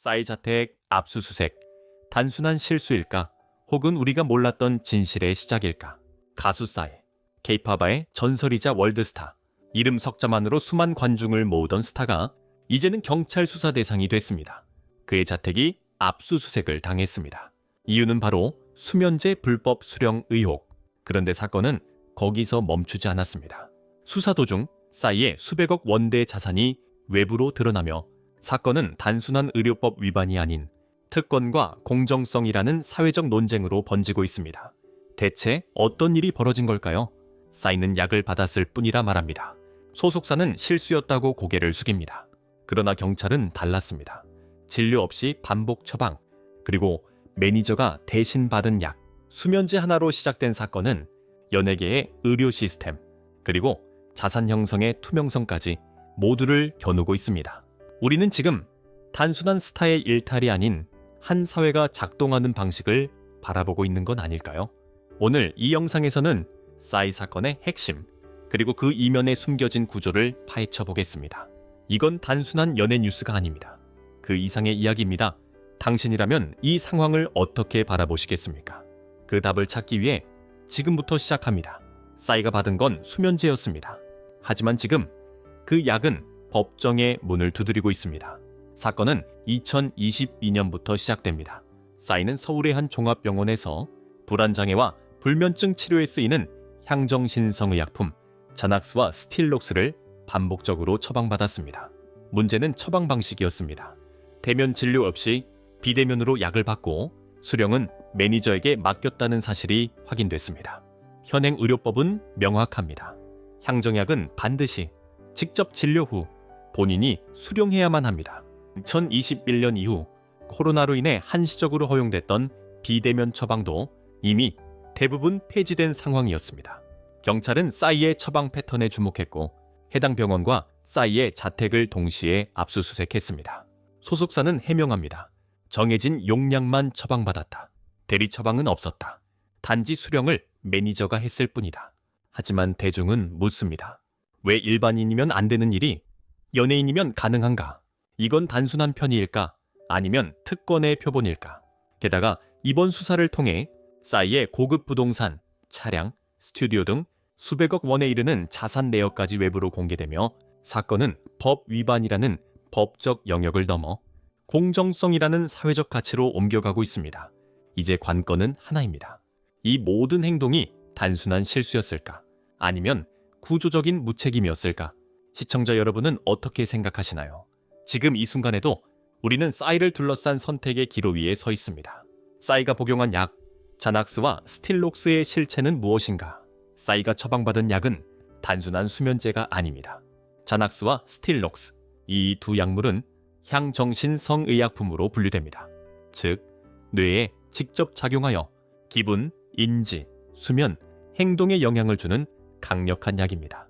싸이 자택 압수수색 단순한 실수일까? 혹은 우리가 몰랐던 진실의 시작일까? 가수 싸이 케이팝의 전설이자 월드스타 이름 석자만으로 수만 관중을 모으던 스타가 이제는 경찰 수사 대상이 됐습니다. 그의 자택이 압수수색을 당했습니다. 이유는 바로 수면제 불법 수령 의혹. 그런데 사건은 거기서 멈추지 않았습니다. 수사 도중 싸이의 수백억 원대 자산이 외부로 드러나며 사건은 단순한 의료법 위반이 아닌 특권과 공정성이라는 사회적 논쟁으로 번지고 있습니다. 대체 어떤 일이 벌어진 걸까요? 싸이는 약을 받았을 뿐이라 말합니다. 소속사는 실수였다고 고개를 숙입니다. 그러나 경찰은 달랐습니다. 진료 없이 반복 처방, 그리고 매니저가 대신 받은 약, 수면제 하나로 시작된 사건은 연예계의 의료 시스템, 그리고 자산 형성의 투명성까지 모두를 겨누고 있습니다. 우리는 지금 단순한 스타의 일탈이 아닌 한 사회가 작동하는 방식을 바라보고 있는 건 아닐까요? 오늘 이 영상에서는 싸이 사건의 핵심, 그리고 그 이면에 숨겨진 구조를 파헤쳐 보겠습니다. 이건 단순한 연예 뉴스가 아닙니다. 그 이상의 이야기입니다. 당신이라면 이 상황을 어떻게 바라보시겠습니까? 그 답을 찾기 위해 지금부터 시작합니다. 싸이가 받은 건 수면제였습니다. 하지만 지금 그 약은 법정의 문을 두드리고 있습니다. 사건은 2022년부터 시작됩니다. 싸이는 서울의 한 종합병원에서 불안장애와 불면증 치료에 쓰이는 향정신성의약품 자낙스와 스틸록스를 반복적으로 처방받았습니다. 문제는 처방 방식이었습니다. 대면 진료 없이 비대면으로 약을 받고 수령은 매니저에게 맡겼다는 사실이 확인됐습니다. 현행 의료법은 명확합니다. 향정약은 반드시 직접 진료 후 본인이 수령해야만 합니다. 2021년 이후 코로나로 인해 한시적으로 허용됐던 비대면 처방도 이미 대부분 폐지된 상황이었습니다. 경찰은 싸이의 처방 패턴에 주목했고 해당 병원과 싸이의 자택을 동시에 압수수색했습니다. 소속사는 해명합니다. 정해진 용량만 처방받았다. 대리 처방은 없었다. 단지 수령을 매니저가 했을 뿐이다. 하지만 대중은 묻습니다. 왜 일반인이면 안 되는 일이 연예인이면 가능한가? 이건 단순한 편의일까? 아니면 특권의 표본일까? 게다가 이번 수사를 통해 싸이의 고급 부동산, 차량, 스튜디오 등 수백억 원에 이르는 자산 내역까지 외부로 공개되며 사건은 법 위반이라는 법적 영역을 넘어 공정성이라는 사회적 가치로 옮겨가고 있습니다. 이제 관건은 하나입니다. 이 모든 행동이 단순한 실수였을까? 아니면 구조적인 무책임이었을까? 시청자 여러분은 어떻게 생각하시나요? 지금 이 순간에도 우리는 싸이를 둘러싼 선택의 기로 위에 서 있습니다. 싸이가 복용한 약, 자낙스와 스틸록스의 실체는 무엇인가? 싸이가 처방받은 약은 단순한 수면제가 아닙니다. 자낙스와 스틸록스, 이 두 약물은 향정신성의약품으로 분류됩니다. 즉, 뇌에 직접 작용하여 기분, 인지, 수면, 행동에 영향을 주는 강력한 약입니다.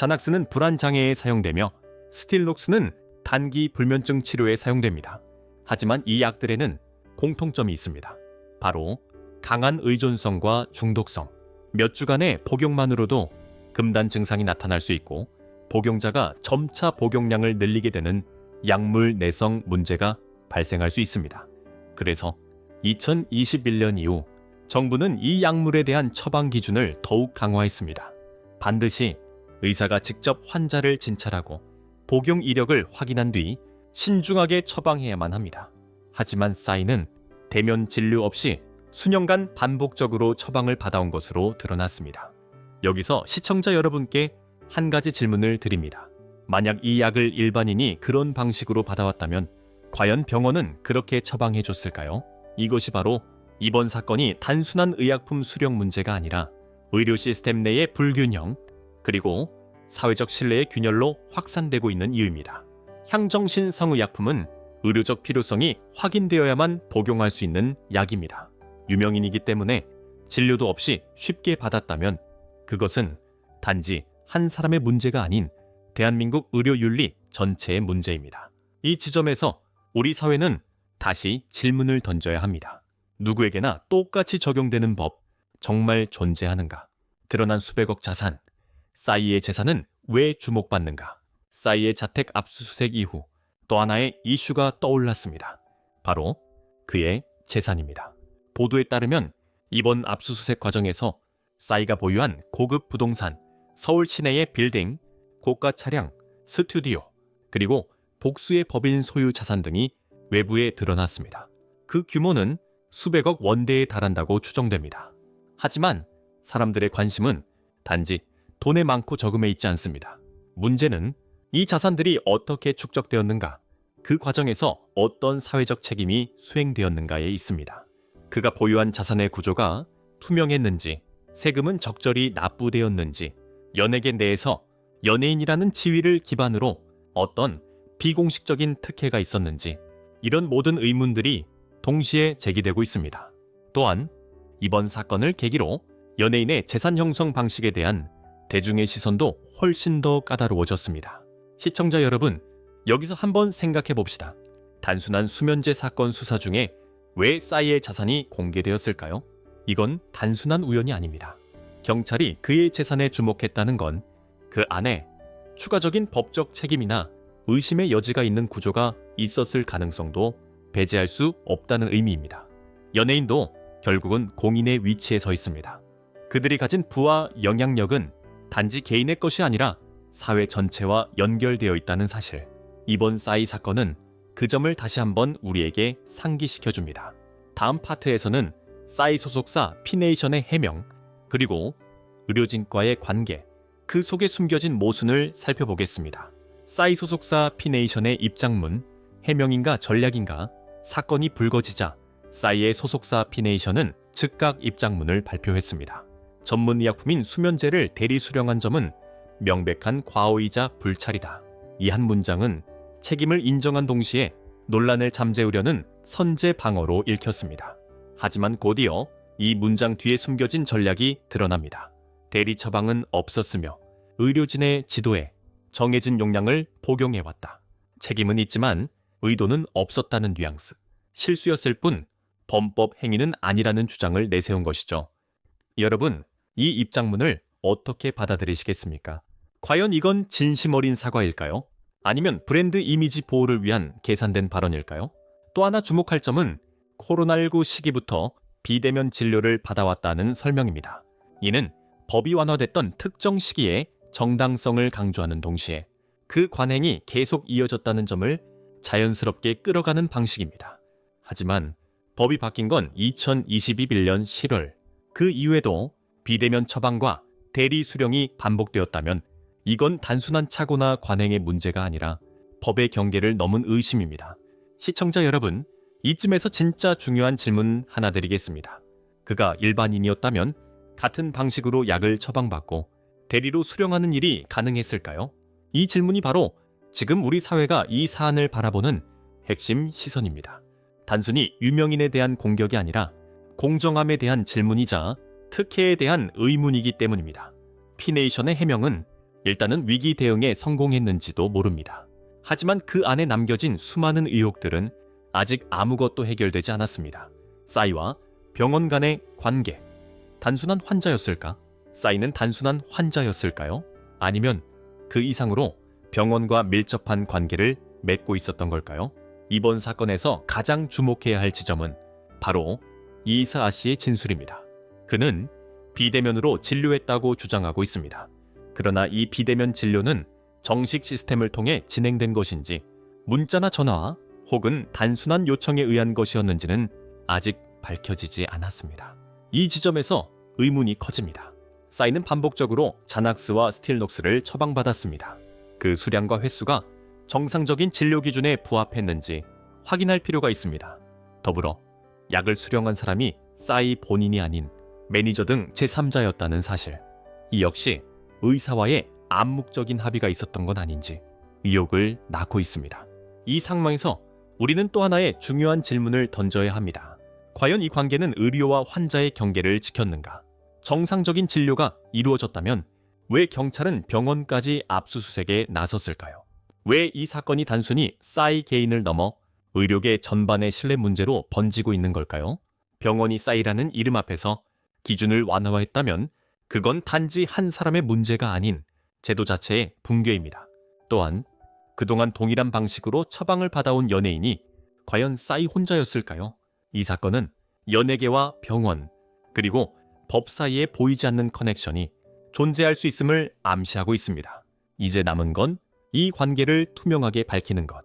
자낙스는 불안 장애에 사용되며 스틸록스는 단기 불면증 치료에 사용됩니다. 하지만 이 약들에는 공통점이 있습니다. 바로 강한 의존성과 중독성. 몇 주간의 복용만으로도 금단 증상이 나타날 수 있고 복용자가 점차 복용량을 늘리게 되는 약물 내성 문제가 발생할 수 있습니다. 그래서 2021년 이후 정부는 이 약물에 대한 처방 기준을 더욱 강화했습니다. 반드시 의사가 직접 환자를 진찰하고 복용 이력을 확인한 뒤 신중하게 처방해야만 합니다. 하지만 싸이는 대면 진료 없이 수년간 반복적으로 처방을 받아온 것으로 드러났습니다. 여기서 시청자 여러분께 한 가지 질문을 드립니다. 만약 이 약을 일반인이 그런 방식으로 받아왔다면 과연 병원은 그렇게 처방해 줬을까요? 이것이 바로 이번 사건이 단순한 의약품 수령 문제가 아니라 의료 시스템 내의 불균형 그리고 사회적 신뢰의 균열로 확산되고 있는 이유입니다. 향정신 성의약품은 의료적 필요성이 확인되어야만 복용할 수 있는 약입니다. 유명인이기 때문에 진료도 없이 쉽게 받았다면 그것은 단지 한 사람의 문제가 아닌 대한민국 의료윤리 전체의 문제입니다. 이 지점에서 우리 사회는 다시 질문을 던져야 합니다. 누구에게나 똑같이 적용되는 법 정말 존재하는가? 드러난 수백억 자산, 싸이의 재산은 왜 주목받는가? 싸이의 자택 압수수색 이후 또 하나의 이슈가 떠올랐습니다. 바로 그의 재산입니다. 보도에 따르면 이번 압수수색 과정에서 싸이가 보유한 고급 부동산, 서울 시내의 빌딩, 고가 차량, 스튜디오, 그리고 복수의 법인 소유 자산 등이 외부에 드러났습니다. 그 규모는 수백억 원대에 달한다고 추정됩니다. 하지만 사람들의 관심은 단지 돈의 많고 적음에 있지 않습니다. 문제는 이 자산들이 어떻게 축적되었는가, 그 과정에서 어떤 사회적 책임이 수행되었는가에 있습니다. 그가 보유한 자산의 구조가 투명했는지, 세금은 적절히 납부되었는지, 연예계 내에서 연예인이라는 지위를 기반으로 어떤 비공식적인 특혜가 있었는지, 이런 모든 의문들이 동시에 제기되고 있습니다. 또한 이번 사건을 계기로 연예인의 재산 형성 방식에 대한 대중의 시선도 훨씬 더 까다로워졌습니다. 시청자 여러분, 여기서 한번 생각해 봅시다. 단순한 수면제 사건 수사 중에 왜 싸이의 자산이 공개되었을까요? 이건 단순한 우연이 아닙니다. 경찰이 그의 재산에 주목했다는 건 그 안에 추가적인 법적 책임이나 의심의 여지가 있는 구조가 있었을 가능성도 배제할 수 없다는 의미입니다. 연예인도 결국은 공인의 위치에 서 있습니다. 그들이 가진 부와 영향력은 단지 개인의 것이 아니라 사회 전체와 연결되어 있다는 사실. 이번 싸이 사건은 그 점을 다시 한번 우리에게 상기시켜 줍니다. 다음 파트에서는 싸이 소속사 피네이션의 해명, 그리고 의료진과의 관계, 그 속에 숨겨진 모순을 살펴보겠습니다. 싸이 소속사 피네이션의 입장문, 해명인가 전략인가, 사건이 불거지자 싸이의 소속사 피네이션은 즉각 입장문을 발표했습니다. 전문 의약품인 수면제를 대리 수령한 점은 명백한 과오이자 불찰이다. 이 한 문장은 책임을 인정한 동시에 논란을 잠재우려는 선제 방어로 읽혔습니다. 하지만 곧이어 이 문장 뒤에 숨겨진 전략이 드러납니다. 대리 처방은 없었으며 의료진의 지도에 정해진 용량을 복용해왔다. 책임은 있지만 의도는 없었다는 뉘앙스. 실수였을 뿐 범법 행위는 아니라는 주장을 내세운 것이죠. 여러분, 이 입장문을 어떻게 받아들이시겠습니까? 과연 이건 진심 어린 사과일까요? 아니면 브랜드 이미지 보호를 위한 계산된 발언일까요? 또 하나 주목할 점은 코로나19 시기부터 비대면 진료를 받아왔다는 설명입니다. 이는 법이 완화됐던 특정 시기에 정당성을 강조하는 동시에 그 관행이 계속 이어졌다는 점을 자연스럽게 끌어가는 방식입니다. 하지만 법이 바뀐 건 2022년 7월. 그 이후에도 비대면 처방과 대리 수령이 반복되었다면 이건 단순한 착오나 관행의 문제가 아니라 법의 경계를 넘은 의심입니다. 시청자 여러분, 이쯤에서 진짜 중요한 질문 하나 드리겠습니다. 그가 일반인이었다면 같은 방식으로 약을 처방받고 대리로 수령하는 일이 가능했을까요? 이 질문이 바로 지금 우리 사회가 이 사안을 바라보는 핵심 시선입니다. 단순히 유명인에 대한 공격이 아니라 공정함에 대한 질문이자 특혜에 대한 의문이기 때문입니다. 피네이션의 해명은 일단은 위기 대응에 성공했는지도 모릅니다. 하지만 그 안에 남겨진 수많은 의혹들은 아직 아무것도 해결되지 않았습니다. 싸이와 병원 간의 관계. 단순한 환자였을까? 싸이는 단순한 환자였을까요? 아니면 그 이상으로 병원과 밀접한 관계를 맺고 있었던 걸까요? 이번 사건에서 가장 주목해야 할 지점은 바로 이사 씨의 진술입니다. 그는 비대면으로 진료했다고 주장하고 있습니다. 그러나 이 비대면 진료는 정식 시스템을 통해 진행된 것인지 문자나 전화 혹은 단순한 요청에 의한 것이었는지는 아직 밝혀지지 않았습니다. 이 지점에서 의문이 커집니다. 사인은 반복적으로 자낙스와 스틸녹스를 처방받았습니다. 그 수량과 횟수가 정상적인 진료 기준에 부합했는지 확인할 필요가 있습니다. 더불어 약을 수령한 사람이 싸이 본인이 아닌 매니저 등 제3자였다는 사실. 이 역시 의사와의 암묵적인 합의가 있었던 건 아닌지 의혹을 낳고 있습니다. 이 상황에서 우리는 또 하나의 중요한 질문을 던져야 합니다. 과연 이 관계는 의료와 환자의 경계를 지켰는가? 정상적인 진료가 이루어졌다면 왜 경찰은 병원까지 압수수색에 나섰을까요? 왜 이 사건이 단순히 싸이 개인을 넘어 의료계 전반의 신뢰 문제로 번지고 있는 걸까요? 병원이 싸이라는 이름 앞에서 기준을 완화했다면 그건 단지 한 사람의 문제가 아닌 제도 자체의 붕괴입니다. 또한 그동안 동일한 방식으로 처방을 받아온 연예인이 과연 싸이 혼자였을까요? 이 사건은 연예계와 병원, 그리고 법 사이에 보이지 않는 커넥션이 존재할 수 있음을 암시하고 있습니다. 이제 남은 건 이 관계를 투명하게 밝히는 것,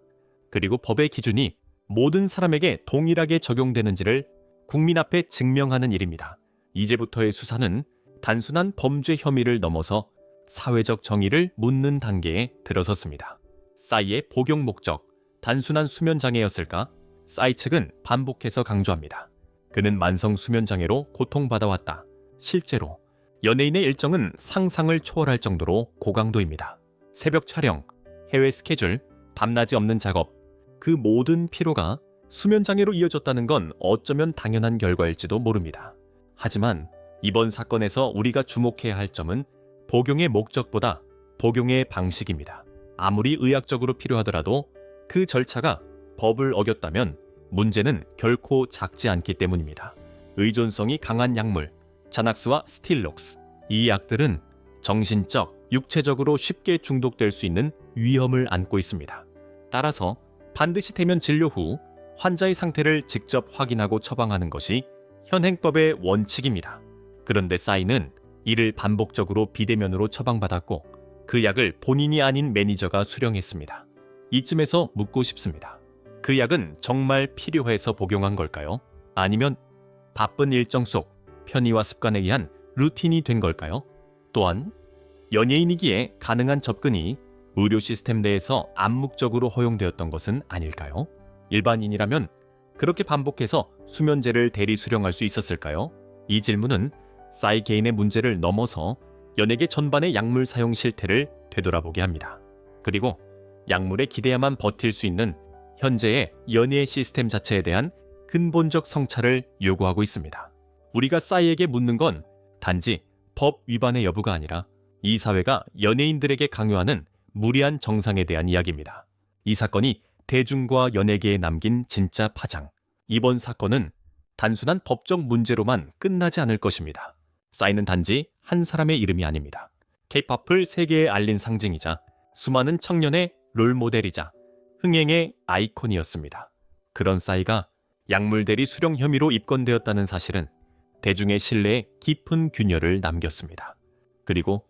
그리고 법의 기준이 모든 사람에게 동일하게 적용되는지를 국민 앞에 증명하는 일입니다. 이제부터의 수사는 단순한 범죄 혐의를 넘어서 사회적 정의를 묻는 단계에 들어섰습니다. 싸이의 복용 목적, 단순한 수면 장애였을까? 싸이 측은 반복해서 강조합니다. 그는 만성 수면 장애로 고통받아왔다. 실제로 연예인의 일정은 상상을 초월할 정도로 고강도입니다. 새벽 촬영, 해외 스케줄, 밤낮이 없는 작업, 그 모든 피로가 수면 장애로 이어졌다는 건 어쩌면 당연한 결과일지도 모릅니다. 하지만 이번 사건에서 우리가 주목해야 할 점은 복용의 목적보다 복용의 방식입니다. 아무리 의학적으로 필요하더라도 그 절차가 법을 어겼다면 문제는 결코 작지 않기 때문입니다. 의존성이 강한 약물, 자낙스와 스틸록스. 이 약들은 정신적, 육체적으로 쉽게 중독될 수 있는 위험을 안고 있습니다. 따라서 반드시 대면 진료 후 환자의 상태를 직접 확인하고 처방하는 것이 현행법의 원칙입니다. 그런데 사인은 이를 반복적으로 비대면으로 처방받았고 그 약을 본인이 아닌 매니저가 수령했습니다. 이쯤에서 묻고 싶습니다. 그 약은 정말 필요해서 복용한 걸까요? 아니면 바쁜 일정 속 편의와 습관에 의한 루틴이 된 걸까요? 또한 연예인이기에 가능한 접근이 의료 시스템 내에서 암묵적으로 허용되었던 것은 아닐까요? 일반인이라면 그렇게 반복해서 수면제를 대리 수령할 수 있었을까요? 이 질문은 싸이 개인의 문제를 넘어서 연예계 전반의 약물 사용 실태를 되돌아보게 합니다. 그리고 약물에 기대야만 버틸 수 있는 현재의 연예 시스템 자체에 대한 근본적 성찰을 요구하고 있습니다. 우리가 싸이에게 묻는 건 단지 법 위반의 여부가 아니라 이 사회가 연예인들에게 강요하는 무리한 정상에 대한 이야기입니다. 이 사건이 대중과 연예계에 남긴 진짜 파장. 이번 사건은 단순한 법적 문제로만 끝나지 않을 것입니다. 싸이는 단지 한 사람의 이름이 아닙니다. 케이팝을 세계에 알린 상징이자 수많은 청년의 롤모델이자 흥행의 아이콘이었습니다. 그런 싸이가 약물 대리 수령 혐의로 입건되었다는 사실은 대중의 신뢰에 깊은 균열을 남겼습니다. 그리고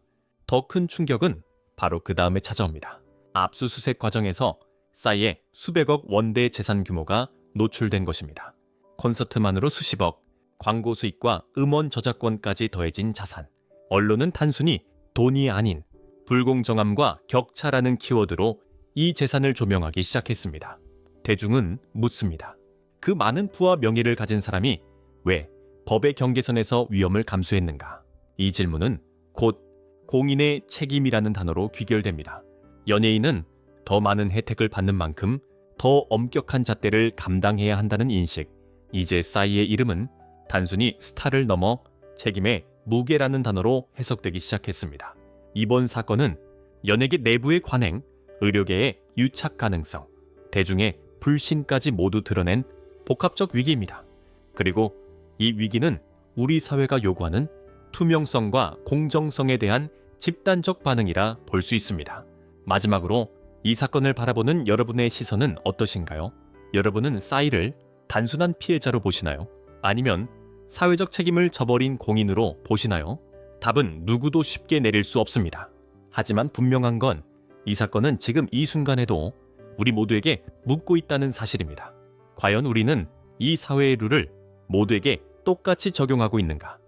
더 큰 충격은 바로 그 다음에 찾아옵니다. 압수수색 과정에서 싸이의 수백억 원대 재산 규모가 노출된 것입니다. 콘서트만으로 수십억, 광고 수익과 음원 저작권까지 더해진 자산. 언론은 단순히 돈이 아닌 불공정함과 격차라는 키워드로 이 재산을 조명하기 시작했습니다. 대중은 묻습니다. 그 많은 부와 명예를 가진 사람이 왜 법의 경계선에서 위험을 감수했는가? 이 질문은 곧 공인의 책임이라는 단어로 귀결됩니다. 연예인은 더 많은 혜택을 받는 만큼 더 엄격한 잣대를 감당해야 한다는 인식. 이제 싸이의 이름은 단순히 스타를 넘어 책임의 무게라는 단어로 해석되기 시작했습니다. 이번 사건은 연예계 내부의 관행, 의료계의 유착 가능성, 대중의 불신까지 모두 드러낸 복합적 위기입니다. 그리고 이 위기는 우리 사회가 요구하는 투명성과 공정성에 대한 집단적 반응이라 볼 수 있습니다. 마지막으로 이 사건을 바라보는 여러분의 시선은 어떠신가요? 여러분은 싸이를 단순한 피해자로 보시나요? 아니면 사회적 책임을 저버린 공인으로 보시나요? 답은 누구도 쉽게 내릴 수 없습니다. 하지만 분명한 건 이 사건은 지금 이 순간에도 우리 모두에게 묻고 있다는 사실입니다. 과연 우리는 이 사회의 룰을 모두에게 똑같이 적용하고 있는가?